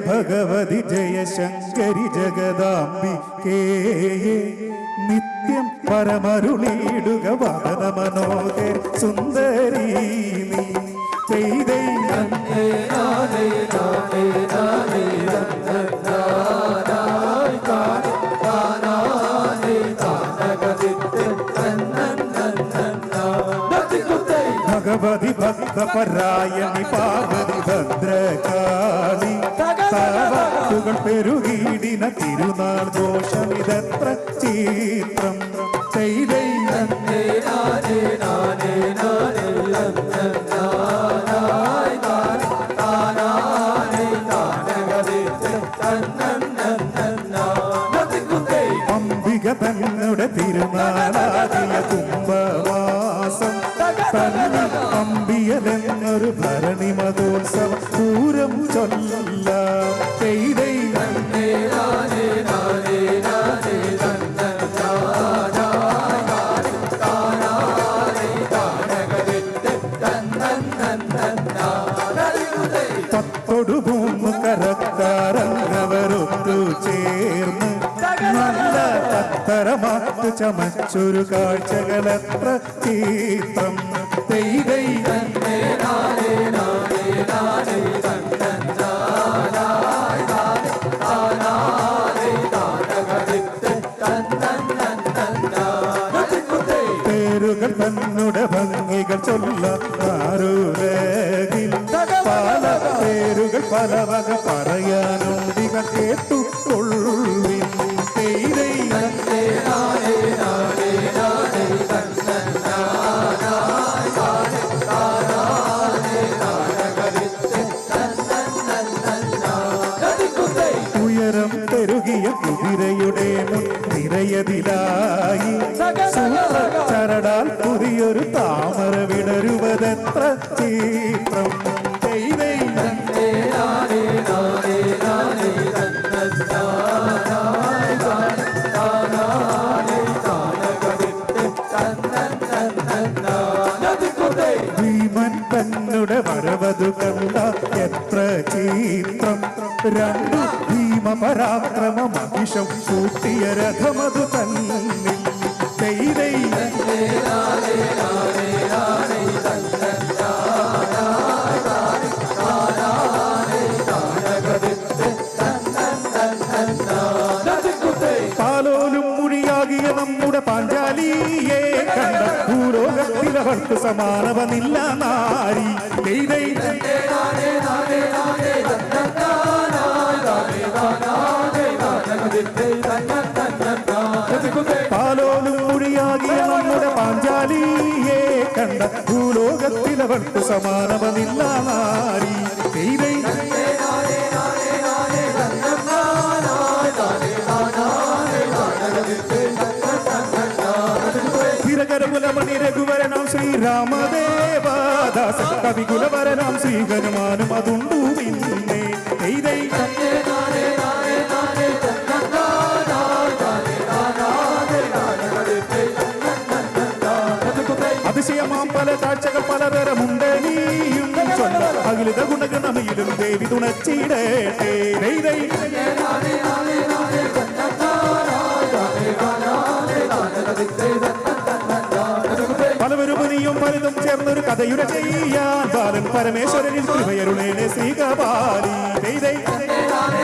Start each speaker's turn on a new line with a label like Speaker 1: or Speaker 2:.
Speaker 1: ഭഗവതി ജയ ശങ്കരി ജഗദാംബികേ നിത്യം പരമരുളിയിടുക വദന മനോഹർ സുന്ദരി നീ. ചെയ്തേ ഭഗവതി ഭക്തപരായണി പാർവതി ഭദ്രകാളി. താവാക്കുകൾ പെരുകീടിന തിരുനാൾ ദോഷമിതത്ര ചിത്രം. അംബിക തന്നുടെ തിരുനാളാദിയ മണിമതോത്സവം പൂരം ചൊല്ല. കരക്കാരങ്ങവരൊത്തു ചേർന്ന് നല്ല തത്തരമാത്തു ചമച്ചൊരു കാഴ്ചകളത്ര ചീത്രം. തൈ തൈ തന്നെ പേരുകൾ തന്നുടെ ഭംഗികൾ ചൊല്ലാറുരകിൽ പല പേരുകൾ പല വക പറയാനുണ്ടിക പെരുകിയ കുതിരയുടെ മുൻ നിറയതിലായി സൂത്ര ചരടാൽ പുതിയൊരു താമര വിടരുവതെത്ര ചിത്രം. ഭീമൻ തന്നുടെ വരവതു കണ്ട എത്ര ചീത്രം. രണ്ടു ഭീമ പരാക്രമ മഹിഷം കൂട്ടിയ രഥമതു തന്നിൽ. ദൈവൈ പാലോലും മുഴിയാകിയ നമ്മുടെ പാഞ്ചാലിയെ കണ്ട ഭൂലോകത്തിലവർക്ക് സമാനവനില്ല നാരി. ചെയ്തേ അലിയെ കണ്ട ഭൂലോകത്തിലവൾക്ക് സമാനമതില്ല നാരി. നീരൈ തിരകരകുലമണി രഘുവരണം ശ്രീരാമദേവാദാസ കവികുലവരണം ശ്രീ ഹനുമാനും അതുണ്ടു പിന്നെ പല കാഴ്ചകൾ പലതരമുണ്ട് നീയും അഖിലിത ഗുണഗണമയിലും ദേവി തുണച്ചിടേ. പലവരും നീയും പലതും ചേർന്നൊരു കഥയുടെ ചെയ്യാൻ ബാലൻ പരമേശ്വരനിൽ കൃപയരുളേനെ ശ്രീകപാലി. ദൈ
Speaker 2: തന്നെ താനേ